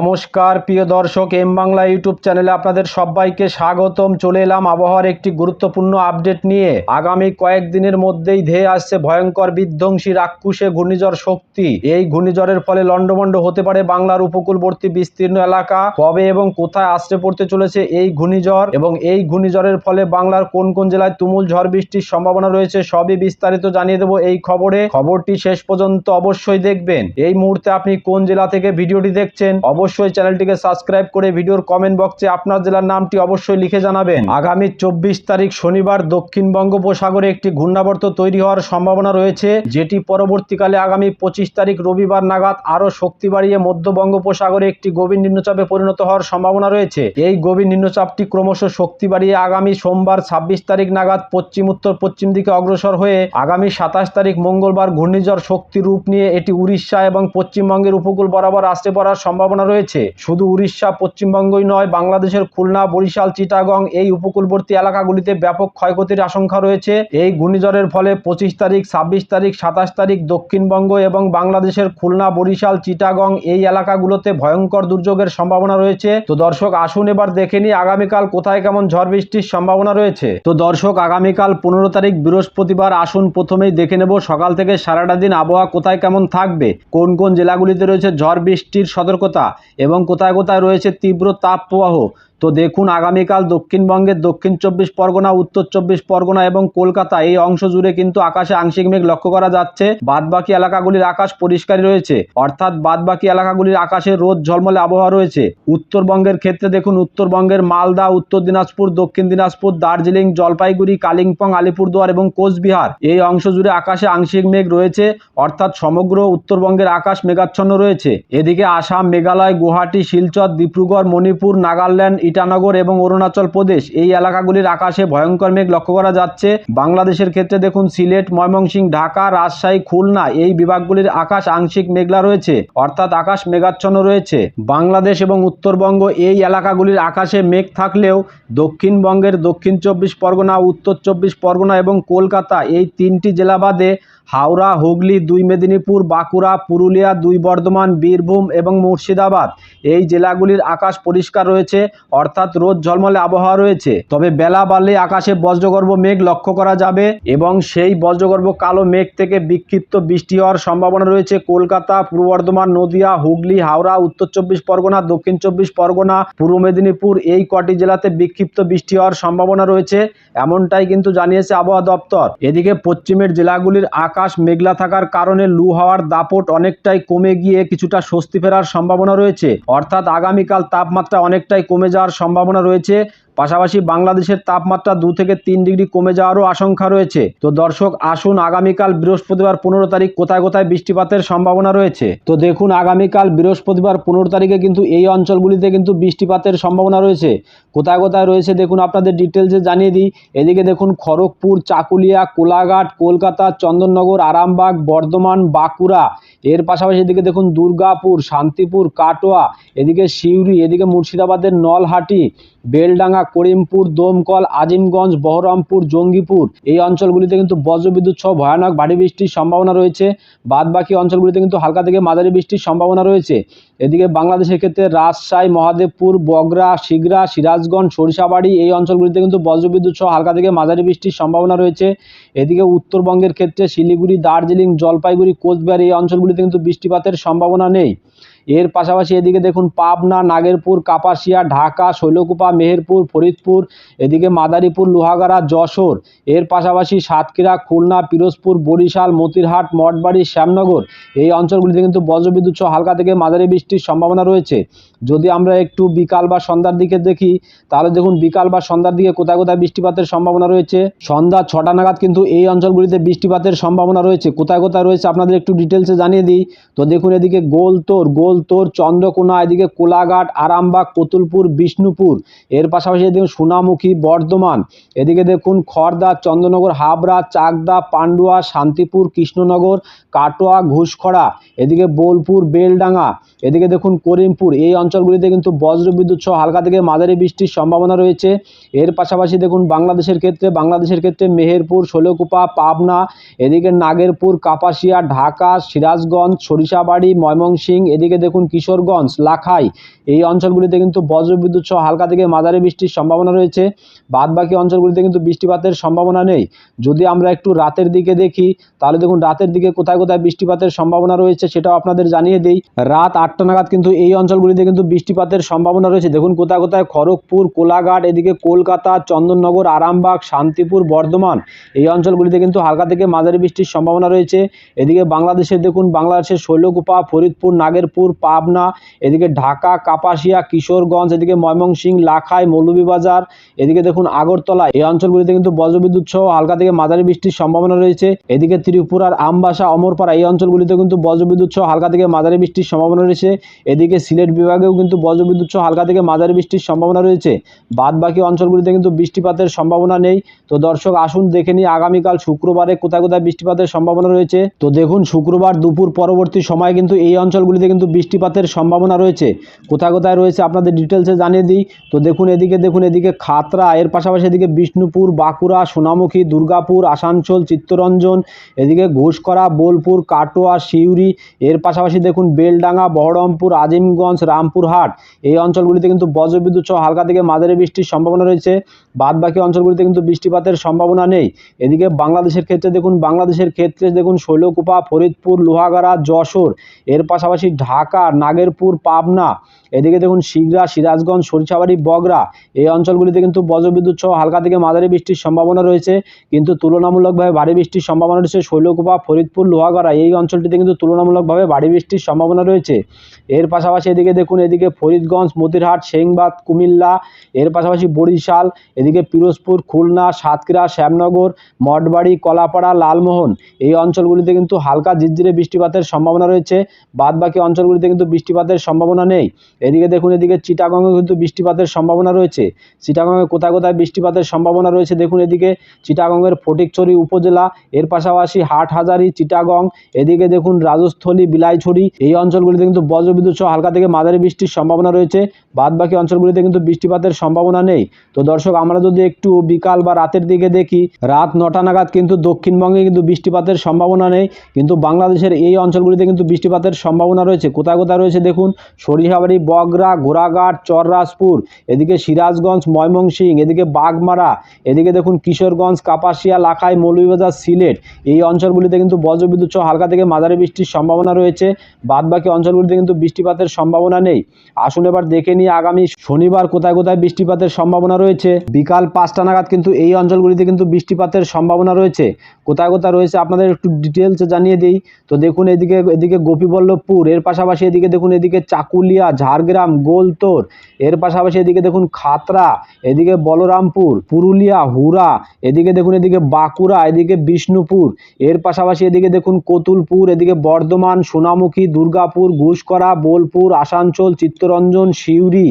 নমস্কার, প্রিয় দর্শক, এম বাংলা ইউটিউব চ্যানেলে আপনাদের সবাইকে স্বাগতম। চলে এলাম আবহাওয়ার একটি গুরুত্বপূর্ণ আপডেট নিয়ে। আগামী কয়েকদিনের মধ্যেই ধেয়ে আসছে ভয়ঙ্কর বিধ্বংসী রাক্ষুসে ঘূর্ণিঝড় শক্তি। এই ঘূর্ণিঝড়ের ফলে লন্ডভন্ড হতে পারে বাংলার উপকূলবর্তী বিস্তীর্ণ এলাকা। কবে এবং কোথায় আশ্রে পড়তে চলেছে এই ঘূর্ণিঝড় এবং এই ঘূর্ণিঝড়ের ফলে বাংলার কোন কোন জেলায় তুমুল ঝড় বৃষ্টির সম্ভাবনা রয়েছে সবই বিস্তারিত জানিয়ে দেবো এই খবরে। খবরটি শেষ পর্যন্ত অবশ্যই দেখবেন। এই মুহূর্তে আপনি কোন জেলা থেকে ভিডিওটি দেখছেন? অবশ্যই চ্যানেলটিকে সাবস্ক্রাইব করে ভিডিওর কমেন্ট বক্সে আপনার জেলার নামটি অবশ্যই লিখে জানাবেন। আগামী চব্বিশ তারিখ শনিবার দক্ষিণ বঙ্গোপসাগরে একটি ঘূর্ণাবর্ত তৈরি হওয়ার সম্ভাবনা রয়েছে, যেটি পরবর্তীকালে আগামী পঁচিশ তারিখ রবিবার নাগাদ আরও শক্তি বাড়িয়ে মধ্য বঙ্গোপসাগরে একটি গভীর নিম্নচাপে পরিণত হওয়ার সম্ভাবনা রয়েছে। এই গভীর নিম্নচাপটি ক্রমশ শক্তি বাড়িয়ে আগামী সোমবার ছাব্বিশ তারিখ নাগাদ পশ্চিম, উত্তর, পশ্চিম দিকে অগ্রসর হয়ে আগামী সাতাশ তারিখ মঙ্গলবার ঘূর্ণিঝড় শক্তি রূপ নিয়ে এটি উড়িষ্যা এবং পশ্চিমবঙ্গের উপকূল বরাবর আসতে পড়ার সম্ভাবনা রয়েছে। শুধু উড়িষ্যা, পশ্চিমবঙ্গই নয়, বাংলাদেশের খুলনা, বরিশাল, চিটাগং এই উপকূলবর্তী এলাকাগুলিতে ব্যাপক ক্ষয়ক্ষতির আশঙ্কা রয়েছে। এই ঘূর্ণিঝড়ের ফলে পঁচিশ তারিখ, ছাব্বিশ তারিখ, সাতাশ তারিখ দক্ষিণবঙ্গ এবং বাংলাদেশের খুলনা, বরিশাল, চিটাগং এই এলাকাগুলোতে ভয়ঙ্কর দুর্যোগের সম্ভাবনা রয়েছে। তো দর্শক, আসুন এবার দেখে নিই আগামীকাল কোথায় কেমন ঝড় বৃষ্টির সম্ভাবনা রয়েছে। তো দর্শক, আগামীকাল পনেরো তারিখ বৃহস্পতিবার আসুন প্রথমেই দেখে নেব সকাল থেকে সারাটা দিন আবহাওয়া কোথায় কেমন থাকবে, কোন কোন জেলাগুলিতে রয়েছে ঝড় বৃষ্টির সতর্কতা। এবং কোথায় কোথায় রয়েছে তীব্র তাপ প্রবাহ তো দেখুন, আগামীকাল দক্ষিণবঙ্গের দক্ষিণ চব্বিশ পরগনা, উত্তর চব্বিশ পরগনা এবং কলকাতা এই অংশ জুড়ে কিন্তু আকাশে আংশিক মেঘ লক্ষ্য করা যাচ্ছে। বাদবাকি এলাকাগুলির আকাশ পরিষ্কারই রয়েছে। অর্থাৎ বাদবাকি এলাকাগুলির আকাশে রোদ ঝলমলে আবহাওয়া রয়েছে। উত্তরবঙ্গের ক্ষেত্রে দেখুন, উত্তরবঙ্গের মালদা, উত্তর দিনাজপুর, দক্ষিণ দিনাজপুর, দার্জিলিং, জলপাইগুড়ি, কালিম্পং, আলিপুরদুয়ার এবং কোচবিহার এই অংশ জুড়ে আকাশে আংশিক মেঘ রয়েছে। অর্থাৎ সমগ্র উত্তরবঙ্গের আকাশ মেঘাচ্ছন্ন রয়েছে। এদিকে আসাম, মেঘালয়, গুয়াহাটি, শিলচর, ডিব্রুগড়, মণিপুর, নাগাল্যান্ড ইটানগর এবং অরুণাচল প্রদেশ। এই এলাকাগুলির আকাশে ভয়ঙ্কর মেঘ লক্ষ্য করা যাচ্ছে। বাংলাদেশের ক্ষেত্রে দেখুন, সিলেট, ময়মনসিংহ, ঢাকা, রাজশাহী, খুলনা এই বিভাগগুলির আকাশ আংশিক মেঘলা রয়েছে, অর্থাৎ আকাশ মেঘাচ্ছন্ন রয়েছে। বাংলাদেশ এবং উত্তরবঙ্গ এই এলাকাগুলির আকাশে মেঘ থাকলেও দক্ষিণবঙ্গের দক্ষিণ চব্বিশ পরগনা, উত্তর চব্বিশ পরগনা এবং কলকাতা এই তিনটি জেলা বাদে হাওড়া, হুগলি, দুই মেদিনীপুর, বাঁকুড়া, পুরুলিয়া, দুই বর্ধমান, বীরভূম এবং মুর্শিদাবাদ। এই জেলাগুলির আকাশ পরিষ্কার রয়েছে, অর্থাৎ রোদ ঝলমলে আবহাওয়া রয়েছে। তবে বেলা বাড়লে আকাশে বজ্রগর্ভ মেঘ লক্ষ্য করা যাবে এবং সেই বজ্রগর্ভ কালো মেঘ থেকে বিক্ষিপ্ত বৃষ্টি হওয়ার সম্ভাবনা রয়েছে। কলকাতা, পূর্ব বর্ধমান, নদিয়া, হুগলি, হাওড়া, উত্তর চব্বিশ পরগনা, দক্ষিণ চব্বিশ পরগনা, পূর্ব মেদিনীপুর এই কটি জেলাতে বিক্ষিপ্ত বৃষ্টি হওয়ার সম্ভাবনা রয়েছে, এমনটাই কিন্তু জানিয়েছে আবহাওয়া দপ্তর। এদিকে পশ্চিমের জেলাগুলির আকাশ মেঘলা থাকার কারণে লু হাওয়ার দাপট অনেকটাই কমে গিয়ে কিছুটা স্বস্তি ফেরার সম্ভাবনা রয়েছে। অর্থাৎ আগামীকাল তাপমাত্রা অনেকটাই কমে যাওয়ার সম্ভাবনা রয়েছে। পাশাপাশি বাংলাদেশের তাপমাত্রা দু থেকে তিন ডিগ্রি কমে যাওয়ারও আশঙ্কা রয়েছে। তো দর্শক, আসুন আগামীকাল বৃহস্পতিবার পনেরো তারিখ কোথায় কোথায় বৃষ্টিপাতের সম্ভাবনা রয়েছে? তো দেখুন, আগামীকাল বৃহস্পতিবার পনেরো তারিখে কিন্তু এই অঞ্চলগুলিতে কিন্তু বৃষ্টিপাতের সম্ভাবনা রয়েছে। কোথায় কোথায় রয়েছে দেখুন, আপনাদের ডিটেলসে জানিয়ে দিই। এদিকে দেখুন, খড়গপুর, চাকুলিয়া, কোলাঘাট, কলকাতা, চন্দননগর, আরামবাগ, বর্ধমান, বাঁকুড়া। এর পাশাপাশি এদিকে দেখুন, দুর্গাপুর, শান্তিপুর, কাটোয়া। এদিকে সিউড়ি, এদিকে মুর্শিদাবাদের নলহাটি। বেলডাঙ্গা, করিমপুর, দমকল, আজিমগঞ্জ, বহরমপুর, জঙ্গিপুর এই অঞ্চলগুলিতে কিন্তু বজ্রবিদ্যুৎ সহ ভয়ানক ভারী বৃষ্টির সম্ভাবনা রয়েছে। বাদ বাকি অঞ্চলগুলিতে কিন্তু হালকা থেকে মাঝারি বৃষ্টির সম্ভাবনা রয়েছে। এদিকে বাংলাদেশের ক্ষেত্রে রাজশাহী, মহাদেবপুর বগরা শিগরা সিরাজগঞ্জ, সরিষাবাড়ি এই অঞ্চলগুলিতে কিন্তু বজ্রবিদ্যুৎ সহ হালকা থেকে মাঝারি বৃষ্টির সম্ভাবনা রয়েছে। এদিকে উত্তরবঙ্গের ক্ষেত্রে শিলিগুড়ি, দার্জিলিং, জলপাইগুড়ি, কোচবিহার এই অঞ্চলগুলিতে কিন্তু বৃষ্টিপাতের সম্ভাবনা নেই। এর পাশাপাশি এদিকে দেখুন পাবনা, নাগেরপুর, কাপাসিয়া, ঢাকা, শৈলকুপা, মেহেরপুর, ফরিদপুর, এদিকে মাদারীপুর, লোহাগাড়া, যশোর। এর পাশাপাশি সাতক্ষীরা, খুলনা, পিরোজপুর, বরিশাল, মতিরহাট, মঠবাড়ি, শ্যামনগর। এই অঞ্চলগুলিতে কিন্তু বজ্রবিদ্যুৎ সহ হালকা থেকে মাঝারি বৃষ্টির সম্ভাবনা রয়েছে। যদি আমরা একটু বিকাল বা সন্ধ্যার দিকে দেখি, তাহলে দেখুন বিকাল বা সন্ধ্যার দিকে কোথায় কোথায় বৃষ্টিপাতের সম্ভাবনা রয়েছে। সন্ধ্যা ছটা নাগাদ কিন্তু এই অঞ্চলগুলিতে বৃষ্টিপাতের সম্ভাবনা রয়েছে। কোথায় কোথায় রয়েছে আপনাদের একটু ডিটেলসে জানিয়ে দিই। তো দেখুন এদিকে গোলতোর গোলতোর চন্দ্রকোনা, এদিকে কোলাঘাট, আরামবাগ কতুলপুর বিষ্ণুপুর। এর পাশাপাশি এদিকে সোনামুখী বর্ধমান। এদিকে দেখুন খড়দা চন্দ্রনগর, হাবড়া, চাকদা, পান্ডুয়া, শান্তিপুর, কৃষ্ণনগর, কাটোয়া ঘুষখরা এদিকে বোলপুর, বেলডাঙ্গা। এদিকে দেখুন করিমপুর, এই অঞ্চলগুলিতে কিন্তু বজ্রবিদ্যুৎ সহ হালকা থেকে মাঝারি বৃষ্টির সম্ভাবনা রয়েছে। এর পাশাপাশি দেখুন বাংলাদেশের ক্ষেত্রে বাংলাদেশের ক্ষেত্রে মেহেরপুর ষোলকুপা পাবনা, এদিকে নাগেরপুর, কাপাসিয়া, ঢাকা, সিরাজগঞ্জ, সরিষাবাড়ি ময়মনসিং এদিকে দেখুন কিশোরগঞ্জ, লাখাই এই অঞ্চলগুলিতে কিন্তু বজ্রবিদ্যুৎ সহ হালকা থেকে মাঝারি বৃষ্টির সম্ভাবনা রয়েছে। বাদ বাকি অঞ্চলগুলিতে কিন্তু বৃষ্টিপাতের সম্ভাবনা নেই। যদি আমরা একটু রাতের দিকে দেখি, তাহলে দেখুন রাতের দিকে কোথায় কোথায় বৃষ্টিপাতের সম্ভাবনা রয়েছে সেটাও আপনাদের জানিয়ে দিই। রাত আটটা নাগাদ কিন্তু এই অঞ্চলগুলিতে কিন্তু বৃষ্টিপাতের সম্ভাবনা রয়েছে। দেখুন কোথায় কোথায় খড়গপুর, কোলাঘাট, এদিকে কলকাতা, চন্দননগর, আরামবাগ, শান্তিপুর, বর্ধমান এই অঞ্চলগুলিতে কিন্তু হালকা থেকে মাঝারি বৃষ্টির সম্ভাবনা রয়েছে। এদিকে বাংলাদেশের দেখুন বাংলাদেশের শৈলকুপা, ফরিদপুর, নাগেরপুর, পাবনা, এদিকে ঢাকা কাপাসিয়া, কিশোরগঞ্জ, এদিকে ময়মনসিংহ লাখাই, মৌলভীবাজার, এদিকে দেখুন আগরতলা। এই অঞ্চলগুলিতে কিন্তু বজ্রবিদ্যুৎ সহ হালকা থেকে মাঝারি বৃষ্টির সম্ভাবনা রয়েছে। এদিকে ত্রিপুরার আমবাসা, অমরপাড়া, এই অঞ্চলগুলিতে কিন্তু বজ্রবিদ্যুৎ সহ হালকা থেকে মাঝারি বৃষ্টির সম্ভাবনা রয়েছে। এদিকে সিলেট বিভাগেও কিন্তু বজ্রবিদ্যুৎ সহ হালকা থেকে মাঝারি বৃষ্টির সম্ভাবনা রয়েছে। বাদ বাকি অঞ্চলগুলিতে কিন্তু বৃষ্টিপাতের সম্ভাবনা নেই। তো দর্শক, আসুন দেখে নিই আগামীকাল শুক্রবারে কোথায় কোথায় বৃষ্টিপাতের সম্ভাবনা রয়েছে। তো দেখুন, শুক্রবার দুপুর পরবর্তী সময় কিন্তু এই অঞ্চলগুলিতে কিন্তু বৃষ্টিপাতের সম্ভাবনা রয়েছে। কোথায় কোথায় রয়েছে আপনাদের ডিটেলসে জানিয়ে দিই। তো দেখুন এদিকে দেখুন এদিকে খাতরা এর পাশাপাশি এদিকে বিষ্ণুপুর, বাঁকুড়া, সোনামুখী, দুর্গাপুর, আসানসোল, চিত্তরঞ্জন, এদিকে ঘোষকরা, বোলপুর, কাটোয়া, সিউড়ি, এর পাশাপাশি দেখুন বেলডাঙ্গা, বহরমপুর, আজিমগঞ্জ, রামপুরহাট। এই অঞ্চলগুলিতে কিন্তু বজ্রবিদ্যুৎ সহ হালকা থেকে মাঝারি বৃষ্টির সম্ভাবনা রয়েছে। বাদ বাকি অঞ্চলগুলিতে কিন্তু বৃষ্টিপাতের সম্ভাবনা নেই। এদিকে বাংলাদেশের ক্ষেত্রে দেখুন, বাংলাদেশের ক্ষেত্রে দেখুন শৈলকুপা, ফরিদপুর, লোহাগাড়া, যশোর, এর পাশাপাশি ঢাকা, নাগেরপুর, পাবনা এদিকে দেখুন শিগরা, সিরাজগঞ্জ, সরিষাবাড়ি, বগরা, এই অঞ্চলগুলিতে কিন্তু বজ্রবিদ্যুৎ সহ হালকা থেকে মাঝারি বৃষ্টির সম্ভাবনা রয়েছে। কিন্তু তুলনামূলকভাবে ভারী বৃষ্টির সম্ভাবনা রয়েছে শৈলকুপা, ফরিদপুর, লোহাগড়া, এই অঞ্চলটিতে কিন্তু তুলনামূলকভাবে ভারী বৃষ্টির সম্ভাবনা রয়েছে। এর পাশাপাশি এদিকে দেখুন, এদিকে ফরিদগঞ্জ, মতিরহাট, সেংবাদ, কুমিল্লা, এর পাশাপাশি বরিশাল, এদিকে পিরোজপুর, খুলনা, সাতক্ষীরা, শ্যামনগর, মঠবাড়ি, কলাপাড়া, লালমোহন, এই অঞ্চলগুলিতে কিন্তু হালকা ঝিরঝিরে বৃষ্টিপাতের সম্ভাবনা রয়েছে। বাদ বাকি অঞ্চলগুলিতে কিন্তু বৃষ্টিপাতের সম্ভাবনা নেই। এদিকে দেখুন, এদিকে চিটাগংয়ে কিন্তু বৃষ্টিপাতের সম্ভাবনা রয়েছে। চিটাগংয়ে কোথায় কোথায় বৃষ্টিপাতের সম্ভাবনা রয়েছে দেখুন, এদিকে চিটাগংয়ের ফটিকছড়ি উপজেলা, এর পাশাপাশি হাটহাজারি, চিটাগং, এদিকে দেখুন রাজস্থলী, বিলাইছড়ি, এই অঞ্চলগুলিতে কিন্তু বজ্রবিদ্যুৎ সহ হালকা থেকে মাঝারি বৃষ্টির সম্ভাবনা রয়েছে। বাদ বাকি অঞ্চলগুলিতে কিন্তু বৃষ্টিপাতের সম্ভাবনা নেই। তো দর্শক, আমরা যদি একটু বিকাল বা রাতের দিকে দেখি, রাত নটা নাগাদ কিন্তু দক্ষিণবঙ্গে কিন্তু বৃষ্টিপাতের সম্ভাবনা নেই। কিন্তু বাংলাদেশের এই অঞ্চলগুলিতে কিন্তু বৃষ্টিপাতের সম্ভাবনা রয়েছে। কোথায় কোথায় রয়েছে দেখুন সরিষাবাড়ি বগরা, ঘোড়াঘাট, চররাজপুর, এদিকে সিরাজগঞ্জ ময়মনসিং এদিকে বাগমারা, এদিকে দেখুন কিশোরগঞ্জ, কাপাসিয়া, লাখাই, মৌলভীবাজার, সিলেট। এই অঞ্চলগুলিতে কিন্তু বজ্রবিদ্যুৎ সহ হালকা থেকে মাঝারি বৃষ্টির সম্ভাবনা রয়েছে। বাদ বাকি অঞ্চলগুলিতে কিন্তু বৃষ্টিপাতের সম্ভাবনা নেই। আসুন এবার দেখে নিই আগামী শনিবার কোথায় কোথায় বৃষ্টিপাতের সম্ভাবনা রয়েছে। বিকাল পাঁচটা নাগাদ কিন্তু এই অঞ্চলগুলিতে কিন্তু বৃষ্টিপাতের সম্ভাবনা রয়েছে। কোথায় কোথায় রয়েছে আপনাদের একটু ডিটেলসে জানিয়ে দিই। তো দেখুন এদিকে এদিকে গোপীবল্লভপুর, এর পাশাপাশি এদিকে দেখুন এদিকে চাকুলিয়া ঝাড়গ্রাম গোলতোর। এর পাশাপাশি এদিকে দেখুন খাতরা এদিকে বলরামপুর, পুরুলিয়া হুরা এদিকে দেখুন এদিকে বাঁকুড়া, এদিকে বিষ্ণুপুর। এর পাশাপাশি এদিকে দেখুন কতুলপুর, এদিকে বর্ধমান, সোনামুখী, দুর্গাপুর, ঘুষকরা, বোলপুর, আসানসোল, চিত্তরঞ্জন, সিউড়ি।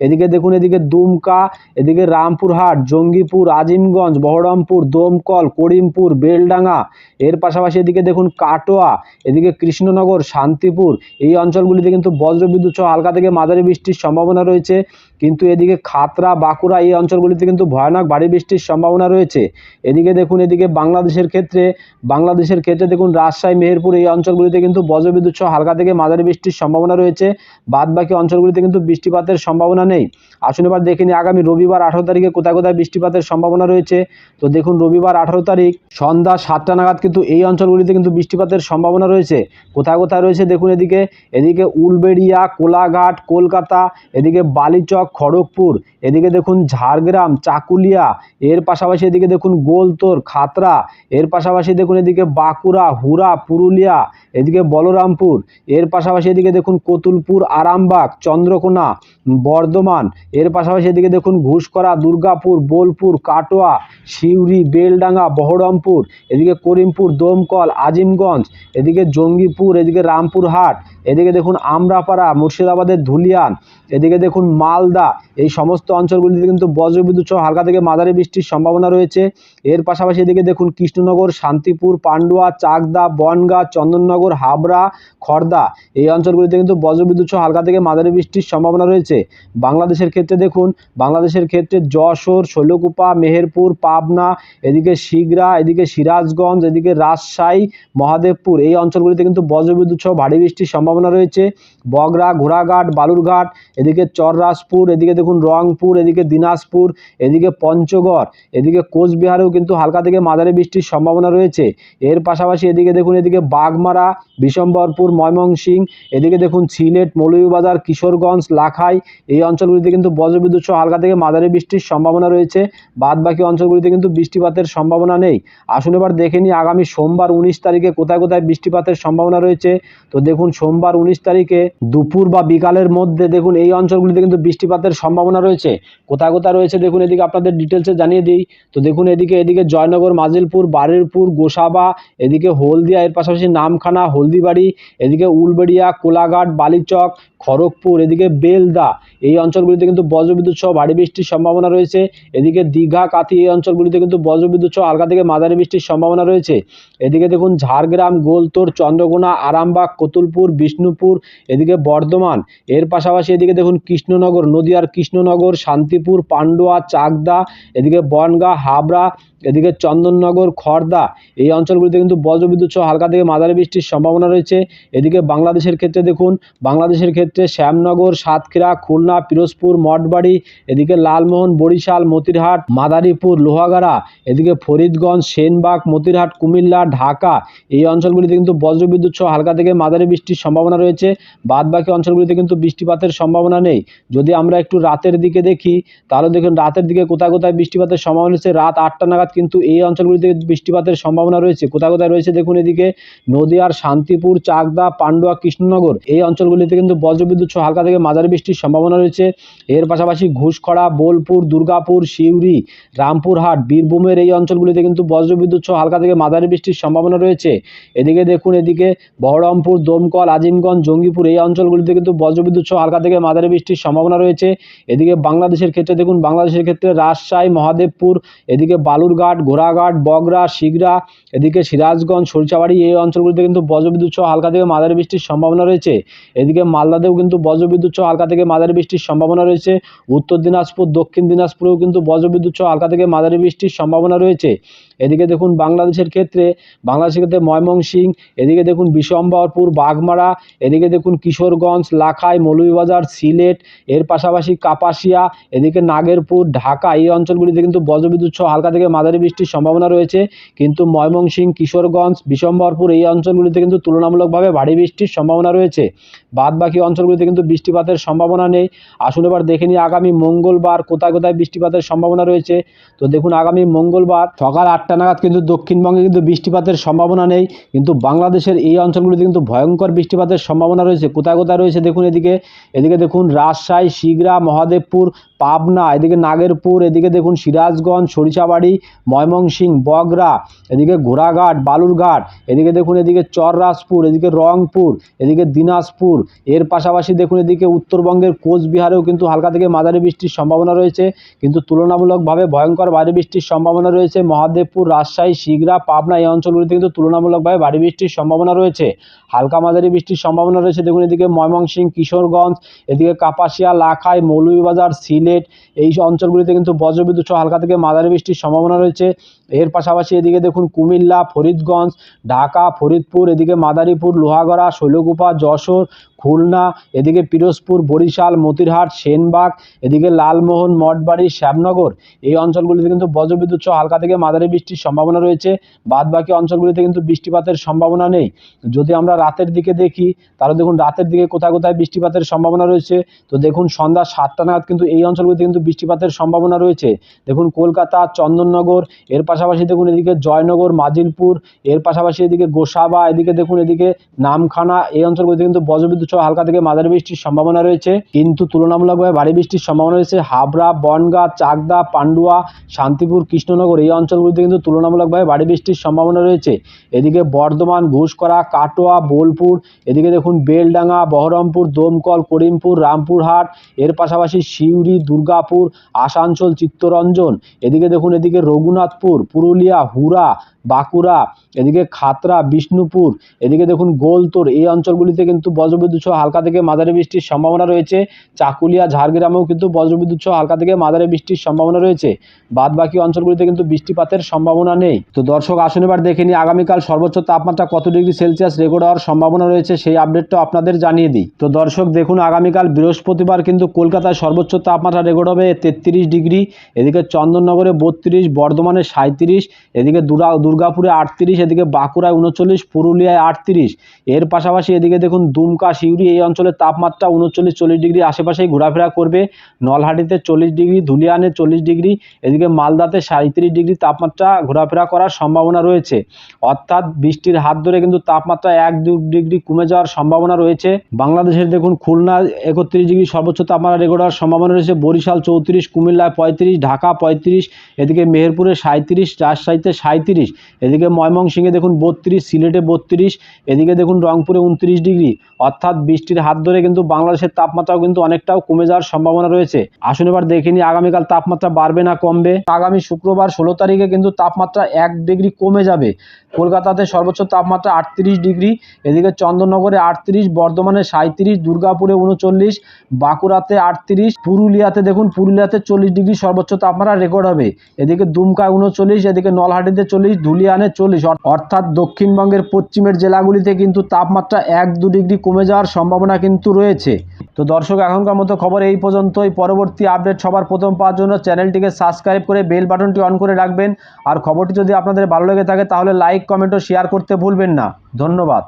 এদিকে দেখুন এদিকে দুমকা, এদিকে রামপুরহাট, জঙ্গিপুর, আজিমগঞ্জ, বহরমপুর, দমকল, করিমপুর, বেলডাঙ্গা। এর পাশাপাশি এদিকে দেখুন কাটোয়া, এদিকে কৃষ্ণনগর, শান্তিপুর। এই অঞ্চলগুলিতে কিন্তু বজ্রবিদ্যুৎ সহ হালকা থেকে মাঝারি বৃষ্টির সম্ভাবনা রয়েছে। কিন্তু এদিকে খাতরা, বাঁকুড়া এই অঞ্চলগুলিতে কিন্তু ভয়ানক ভারী বৃষ্টির সম্ভাবনা রয়েছে। এদিকে দেখুন, এদিকে বাংলাদেশের ক্ষেত্রে বাংলাদেশের ক্ষেত্রে দেখুন, রাজশাহী, মেহেরপুর এই অঞ্চলগুলিতে কিন্তু বজ্রবিদ্যুৎ সহ হালকা থেকে মাঝারি বৃষ্টির সম্ভাবনা রয়েছে। বাদ বাকি অঞ্চলগুলিতে কিন্তু বৃষ্টিপাতের সম্ভাবনা নেই। আসুন এবার দেখে নিই, আগামী রবিবার আঠারো তারিখে কোথায় কোথায় বৃষ্টিপাতের সম্ভাবনা রয়েছে। তো দেখুন, রবিবার আঠারো তারিখ সন্ধ্যা সাতটা নাগাদ কিন্তু এই অঞ্চলগুলিতে কিন্তু বৃষ্টিপাতের সম্ভাবনা রয়েছে। কোথায় কোথায় রয়েছে? দেখুন এদিকে এদিকে উলবেড়িয়া, কোলাঘাট, কলকাতা, এদিকে বালিচক খড়গপুর, এদিকে দেখুন ঝাড়গ্রাম, চাকুলিয়া, এর পাশাপাশি এদিকে দেখুন গোলতোর, খাতরা, এর পাশাপাশি দেখুন এদিকে বাঁকুড়া হুরা পুরুলিয়া, এদিকে বলরামপুর, এর পাশাপাশি এদিকে দেখুন কতুলপুর, আরামবাগ, চন্দ্রকোনা, বর্ধমান, এর পাশাপাশি এদিকে দেখুন ঘুষকরা দুর্গাপুর, বোলপুর, কাটোয়া, সিউড়ি, বেলডাঙ্গা, বহরমপুর, এদিকে করিমপুর, দমকল, আজিমগঞ্জ, এদিকে জঙ্গিপুর, এদিকে রামপুরহাট, এদিকে দেখুন আমরাপাড়া, মুর্শিদাবাদের ধুলিয়ান, এদিকে দেখুন মালদা এই সমস্ত অঞ্চলগুলিতে কিন্তু বজ্রবিদ্যুৎ সহ হালকা থেকে মাঝারি বৃষ্টির সম্ভাবনা রয়েছে। এর পাশাপাশি এদিকে দেখুন কৃষ্ণনগর, শান্তিপুর, পান্ডুয়া, চাকদা, বনগা, চন্দননগর, হাবড়া খড়দা এই অঞ্চলগুলিতে কিন্তু বজ্রবিদ্যুৎ সহ হালকা থেকে মাঝারি বৃষ্টির সম্ভাবনা রয়েছে। বাংলাদেশের ক্ষেত্রে দেখুন, বাংলাদেশের ক্ষেত্রে যশোর, শৈলকুপা, মেহেরপুর, পাবনা, এদিকে শিগরা এদিকে সিরাজগঞ্জ, এদিকে রাজশাহী, মহাদেবপুর এই অঞ্চলগুলিতে কিন্তু বজ্রবিদ্যুৎ সহ ভারী বৃষ্টির সম্ভাবনা রয়েছে। বগরা, ঘোড়াঘাট, বালুরঘাট, এদিকে চররাজপুর এদিকে দেখুন রংপুর, এদিকে দিনাজপুর, এদিকে পঞ্চগড়, এদিকে কোচবিহারেও কিন্তু হালকা থেকে মাঝারি বৃষ্টির সম্ভাবনা রয়েছে। এর পাশাপাশি এদিকে দেখুন, এদিকে বাগমারা, বিশম্বরপুর ময়মনসিংহ এদিকে দেখুন সিলেট, মৌলভীবাজার, কিশোরগঞ্জ, লাখাই, এই অঞ্চলগুলিতে কিন্তু বজ্রবিদ্যুৎ সহ হালকা থেকে মাঝারি বৃষ্টির সম্ভাবনা রয়েছে। বাদ বাকি অঞ্চলগুলিতে কিন্তু বৃষ্টিপাতের সম্ভাবনা নেই। আসুন এবার দেখে নিই আগামী সোমবার উনিশ তারিখে কোথায় কোথায় বৃষ্টিপাতের সম্ভাবনা রয়েছে। তো দেখুন, সোমবার উনিশ তারিখে দুপুর বা বিকালের মধ্যে দেখুন এই অঞ্চলগুলিতে কিন্তু বৃষ্টিপাতের সম্ভাবনা রয়েছে। কোথায় কোথায় রয়েছে দেখুন, এদিকে আপনাদের ডিটেলসে জানিয়ে দিই। তো দেখুন, এদিকে এদিকে জয়নগর, মাজিলপুর, বারুইপুর, গোসাবা, এদিকে হলদিয়া, এর পাশাপাশি নামখানা, হলদিবাড়ি, এদিকে উলবেড়িয়া, কোলাঘাট, বালিচক, খড়গপুর, এদিকে বেলদা। এই অঞ্চলগুলিতে কিন্তু বজ্রবিদ্যুৎ সহ ভারী বৃষ্টির সম্ভাবনা রয়েছে। এদিকে দীঘা, কাথি, এই অঞ্চলগুলিতে কিন্তু বজ্রবিদ্যুৎ সহ হালকা থেকে মাঝারি বৃষ্টির সম্ভাবনা রয়েছে। এদিকে দেখুন, ঝাড়গ্রাম, গোলতোর, চন্দ্রকোনা, আরামবাগ, কতুলপুর, বিষ্ণুপুর, এদিকে বর্ধমান। এর পাশাপাশি এদিকে দেখুন, কৃষ্ণনগর নদিয়ার কৃষ্ণনগর, শান্তিপুর, পান্ডুয়া, চাকদা, এদিকে বনগাঁ, হাবড়া, এদিকে চন্দননগর খড়দা এই অঞ্চলগুলিতে কিন্তু বজ্রবিদ্যুৎ সহ হালকা থেকে মাঝারি বৃষ্টির সম্ভাবনা রয়েছে। এদিকে বাংলাদেশের ক্ষেত্রে দেখুন, বাংলাদেশের ক্ষেত্রে শ্যামনগর, সাতক্ষীরা, খুলনা, পিরোজপুর, মঠবাড়ি, এদিকে লালমোহন, বরিশাল, মতিরহাট, মাদারীপুর, লোহাগাড়া, এদিকে ফরিদগঞ্জ, সেনবাগ, মতিরহাট, কুমিল্লা, ঢাকা। এই অঞ্চলগুলিতে কিন্তু বজ্রবিদ্যুৎ সহ হালকা থেকে মাঝারি বৃষ্টির সম্ভাবনা রয়েছে। বাদ বাকি অঞ্চলগুলিতে কিন্তু বৃষ্টিপাতের সম্ভাবনা নেই। যদি আমরা একটু রাতের দিকে দেখি, তাহলে দেখুন রাতের দিকে কোথায় কোথায় বৃষ্টিপাতের সম্ভাবনা রয়েছে। রাত আটটা নাগাদ কিন্তু এই অঞ্চলগুলিতে বৃষ্টিপাতের সম্ভাবনা রয়েছে। কোথায় কোথায় রয়েছে দেখুন এদিকে নদিয়ার শান্তিপুর, চাকদা, পান্ডুয়া, কৃষ্ণনগর। এই অঞ্চলগুলিতে কিন্তু বজ্রবিদ্যুৎ সহ হালকা থেকে মাঝারি বৃষ্টির সম্ভাবনা রয়েছে। এর পাশাপাশি ঘুষখড়া, বোলপুর, দুর্গাপুর, সিউড়ি, রামপুরহাট, বীরভূমের এই অঞ্চলগুলিতে কিন্তু বজ্রবিদ্যুৎ সহ হালকা থেকে মাঝারি বৃষ্টির সম্ভাবনা রয়েছে। এদিকে দেখুন এদিকে বহরমপুর, দমকল, আজিমগঞ্জ, জঙ্গিপুর এই অঞ্চলগুলিতে কিন্তু বজ্রবিদ্যুৎ সহ হালকা থেকে মাঝারি বৃষ্টির সম্ভাবনা রয়েছে। এদিকে বাংলাদেশের ক্ষেত্রে দেখুন, বাংলাদেশের ক্ষেত্রে রাজশাহী, মহাদেবপুর, এদিকে বালুরঘাট ঘোড়াঘাট বগরা, শিগরা, এদিকে সিরাজগঞ্জ, সরিষাবাড়ি এই অঞ্চলগুলিতে কিন্তু বজ্রবিদ্যুৎ সহ হালকা থেকে মাঝারি বৃষ্টির সম্ভাবনা রয়েছে। এদিকে মালদাতেও কিন্তু বজ্রবিদ্যুৎ সহ হালকা থেকে মাঝারি বৃষ্টির সম্ভাবনা রয়েছে। উত্তর দিনাজপুর, দক্ষিণ দিনাজপুরেও কিন্তু বজ্রবিদ্যুৎ সহ হালকা থেকে মাঝারি বৃষ্টির সম্ভাবনা রয়েছে। এদিকে দেখুন, বাংলাদেশের ক্ষেত্রে বাংলাদেশের ক্ষেত্রে ময়মনসিংহ এদিকে দেখুন, বিশম্বরপুর, বাগমারা, এদিকে দেখুন, কিশোরগঞ্জ, লাখাই, মৌলভীবাজার, সিলেট, এর পাশাপাশি কাপাসিয়া, এদিকে নাগেরপুর, ঢাকা, এই অঞ্চলগুলিতে কিন্তু বজ্রবিদ্যুৎ সহ হালকা থেকে মাঝারি বৃষ্টির সম্ভাবনা রয়েছে। কিন্তু ময়মনসিংহ, কিশোরগঞ্জ, বিশম্বরপুর এই অঞ্চলগুলিতে কিন্তু তুলনামূলকভাবে ভারী বৃষ্টির সম্ভাবনা রয়েছে। বাদ বাকি অঞ্চলগুলিতে কিন্তু বৃষ্টিপাতের সম্ভাবনা নেই। আসুন এবার দেখে নিই আগামী মঙ্গলবার কোথায় কোথায় বৃষ্টিপাতের সম্ভাবনা রয়েছে। তো দেখুন, আগামী মঙ্গলবার সকাল আটটা নাগাদ কিন্তু দক্ষিণবঙ্গে কিন্তু বৃষ্টিপাতের সম্ভাবনা নেই। কিন্তু বাংলাদেশের এই অঞ্চলগুলিতে কিন্তু ভয়ঙ্কর বৃষ্টিপাতের সম্ভাবনা রয়েছে। কোথায় কোথায় রয়েছে দেখুন এদিকে। এদিকে দেখুন, রাজশাহী, শিগরা, মহাদেবপুর পাবনা, এদিকে নাগেরপুর, এদিকে দেখুন সিরাজগঞ্জ, সরিষাবাড়ি, ময়মনসিংহ বগরা এদিকে ঘোড়াঘাট, বালুরঘাট, এদিকে দেখুন এদিকে চররাজপুর, এদিকে রংপুর, এদিকে দিনাজপুর, এর পাশাপাশি দেখুন এদিকে উত্তরবঙ্গের কোচবিহারেও কিন্তু হালকা থেকে মাঝারি বৃষ্টির সম্ভাবনা রয়েছে। কিন্তু তুলনামূলকভাবে ভয়ঙ্কর ভারী বৃষ্টির সম্ভাবনা রয়েছে। মহাদেবপুর, রাজশাহী, শিগরা, পাবনা এই অঞ্চলগুলিতে কিন্তু তুলনামূলকভাবে ভারী বৃষ্টির সম্ভাবনা রয়েছে। হালকা মাঝারি বৃষ্টির সম্ভাবনা রয়েছে। দেখুন এদিকে ময়মনসিংহ, কিশোরগঞ্জ, এদিকে কাপাসিয়া, লাখাই, মৌলভীবাজার সিলেট এই অঞ্চলগুলিতে কিন্তু বজ্রবিদ্যুৎ সহ হালকা থেকে মাঝারি বৃষ্টির সম্ভাবনা রয়েছে। এর পাশাপাশি এদিকে দেখুন কুমিল্লা, ফরিদগঞ্জ, ঢাকা, ফরিদপুর, এদিকে মাদারীপুর, লোহাগড়া, শৈলকুপা, যশোর, খুলনা, এদিকে পিরোজপুর, বরিশাল, মতিরহাট, সেনবাগ, এদিকে লালমোহন, মঠবাড়ি, শ্যামনগর। এই অঞ্চলগুলিতে কিন্তু বজ্রবিদ্যুৎ সহ হালকা থেকে মাঝারি বৃষ্টির সম্ভাবনা রয়েছে। বাদ বাকি অঞ্চলগুলিতে কিন্তু বৃষ্টিপাতের সম্ভাবনা নেই। যদি আমরা রাতের দিকে দেখি, তাহলে দেখুন রাতের দিকে কোথায় কোথায় বৃষ্টিপাতের সম্ভাবনা রয়েছে। তো দেখুন সন্ধ্যা সাতটা নাগাদ কিন্তু এই অঞ্চলগুলিতে কিন্তু বৃষ্টিপাতের সম্ভাবনা রয়েছে। দেখুন, কলকাতা, চন্দননগর, এর পাশাপাশি দেখুন এদিকে জয়নগর, মাজিলপুর, এর পাশাপাশি এদিকে গোসাবা, এদিকে দেখুন এদিকে নামখানা, এই অঞ্চলগুলিতে কিন্তু বজ্রবিদ্যুৎ সহ হালকা থেকে মাঝারি বৃষ্টির সম্ভাবনা রয়েছে। কিন্তু তুলনামূলকভাবে ভারী বৃষ্টির সম্ভাবনা রয়েছে হাবড়া, বনগাঁ, চাকদা, পান্ডুয়া, শান্তিপুর, কৃষ্ণনগর, এই অঞ্চলগুলিতে কিন্তু তুলনামূলকভাবে ভারী বৃষ্টির সম্ভাবনা রয়েছে। এদিকে বর্ধমান ঘুষকরা কাটোয়া, বোলপুর, এদিকে দেখুন বেলডাঙ্গা, বহরমপুর, দমকল, করিমপুর, রামপুরহাট, এর পাশাপাশি সিউড়ি দুর্গাপুর, আসানসোল, চিত্তরঞ্জন, এদিকে দেখুন এদিকে রঘুনাথপুর, পুরুলিয়া হুরা বাঁকুড়া, এদিকে খাতরা বিষ্ণুপুর, এদিকে দেখুন গোলতোর, এই অঞ্চলগুলিতে কিন্তু বজ্রবিদ্যুৎ সহ হালকা থেকে মাঝারি বৃষ্টির সম্ভাবনা রয়েছে। চাকুলিয়া, ঝাড়গ্রামেও কিন্তু বজ্রবিদ্যুৎ সহ হালকা থেকে মাঝারি বৃষ্টির সম্ভাবনা রয়েছে। বাদ বাকি অঞ্চলগুলিতে কিন্তু বৃষ্টিপাতের সম্ভাবনা নেই। তো দর্শক, আসুন এবার দেখে নিই আগামীকাল সর্বোচ্চ তাপমাত্রা কত ডিগ্রি সেলসিয়াস রেকর্ড হওয়ার সম্ভাবনা রয়েছে সেই আপডেটটা আপনাদের জানিয়ে দিই। তো দর্শক, দেখুন আগামীকাল বৃহস্পতিবার কিন্তু কলকাতায় সর্বোচ্চ তাপমাত্রা রেকর্ড হবে, তেত্রিশ ডিগ্রি, এদিকে চন্দননগরে বত্রিশ, বর্ধমানে সাঁত্রিশ এদিকে দুরা, দুর্গাপুরে আটত্রিশ, এদিকে বাঁকুড়ায় উনচল্লিশ, পুরুলিয়ায় আটত্রিশ। এর পাশাপাশি এদিকে দেখুন দুমকা, সিউড়ি এই অঞ্চলের তাপমাত্রা উনচল্লিশ, চল্লিশ ডিগ্রি, আশেপাশেই ঘোরাফেরা করবে। নলহাটিতে চল্লিশ ডিগ্রি, ধুলিয়ানে চল্লিশ ডিগ্রি, এদিকে মালদাতে সাঁত্রিশ ডিগ্রি তাপমাত্রা ঘোরাফেরা করার সম্ভাবনা রয়েছে। অর্থাৎ বৃষ্টির হাত ধরে কিন্তু তাপমাত্রা এক দু ডিগ্রি কমে যাওয়ার সম্ভাবনা রয়েছে। বাংলাদেশের দেখুন খুলনা একত্রিশ ডিগ্রি সর্বোচ্চ তাপমাত্রা রেকর্ড হওয়ার সম্ভাবনা রয়েছে। বরিশাল চৌত্রিশ কুমিল্লায় পঁয়ত্রিশ, ঢাকা পঁয়ত্রিশ, এদিকে মেহেরপুরে সাঁত্রিশ রাজশাহীতে সাঁত্রিশ এদিকে ময়মনসিংহে দেখুন বত্রিশ, সিলেটে বত্রিশ, এদিকে দেখুন রংপুরে উনত্রিশ ডিগ্রি। অর্থাৎ বৃষ্টির হাত ধরে কিন্তু বাংলাদেশের তাপমাত্রাও কিন্তু অনেকটাও কমে যাওয়ার সম্ভাবনা রয়েছে। আসুন এবার দেখে নিই আগামীকাল তাপমাত্রা বাড়বে না কমবে। আগামী শুক্রবার ষোলো তারিখে কিন্তু তাপমাত্রা এক ডিগ্রি কমে যাবে। কলকাতাতে সর্বোচ্চ তাপমাত্রা আটত্রিশ ডিগ্রি, এদিকে চন্দননগরে আটত্রিশ, বর্ধমানে সাঁত্রিশ দুর্গাপুরে উনচল্লিশ, বাঁকুড়াতে আটত্রিশ পুরুলিয়াতে দেখুন, পুরুলিয়াতে চল্লিশ ডিগ্রি সর্বোচ্চ তাপমাত্রা রেকর্ড হবে। এদিকে দুমকায় উনচল্লিশ, এদিকে নলহাটিতে চল্লিশ, ধুলিয়ানে চল্লিশ। অর্থাৎ দক্ষিণবঙ্গের পশ্চিমের জেলাগুলিতে কিন্তু তাপমাত্রা এক দু ডিগ্রি কমে যাওয়ার সম্ভাবনা কিন্তু রয়েছে। তো দর্শক, এখনকার মতো খবর এই পর্যন্তই। পরবর্তী আপডেট সবার প্রথম পাওয়ার জন্য চ্যানেলটিকে সাবস্ক্রাইব করে বেল বাটনটি অন করে রাখবেন। আর খবরটি যদি আপনাদের ভালো লেগে থাকে, তাহলে লাইক কমেন্ট ও শেয়ার করতে ভুলবেন না। ধন্যবাদ।